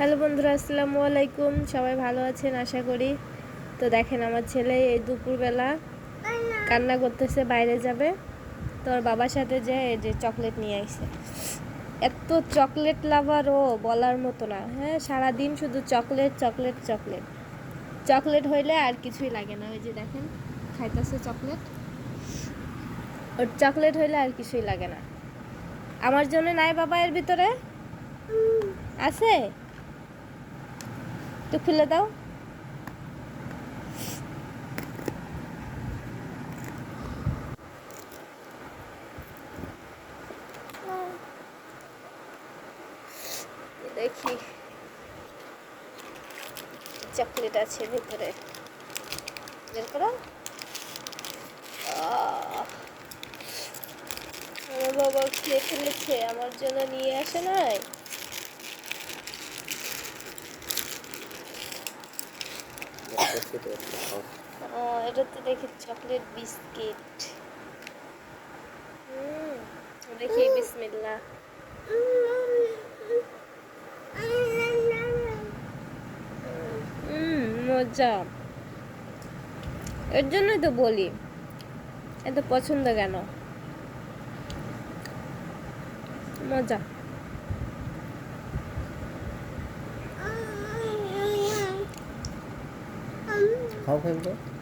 Hello বন্ধুরা, আসসালামু আলাইকুম। সবাই ভালো আছেন? আশা করি। তো দেখেন, আমার ছেলে এই দুপুরবেলা কান্না করতেছে, বাইরে যাবে। তো ওর বাবার সাথে যে এই যে চকলেট নিয়ে আসছে এত চকলেট লাভার ও, বলার মতো না। হ্যাঁ সারাদিন শুধু চকলেট চকলেট চকলেট। চকলেট হইলে আর কিছুই লাগে না। ওই যে দেখেন, খাইতেছে চকলেট। ওর চকলেট হইলে আর কিছুই লাগে না। আমার জন্য নাই বাবা এর ভিতরে? আছে? তো খুলে দাও। দেখি চকলেট আছে ভিতরে। বের করো। বাবা খেয়ে ফেলেছে, আমার জন্য নিয়ে আসে নাই। ও এটা তো দেখি চকলেট বিস্কিট হুম দেখি বিসমিল্লাহ। হুম মজা। এর জন্যই তো বলি এত পছন্দ কেন? মজা। How?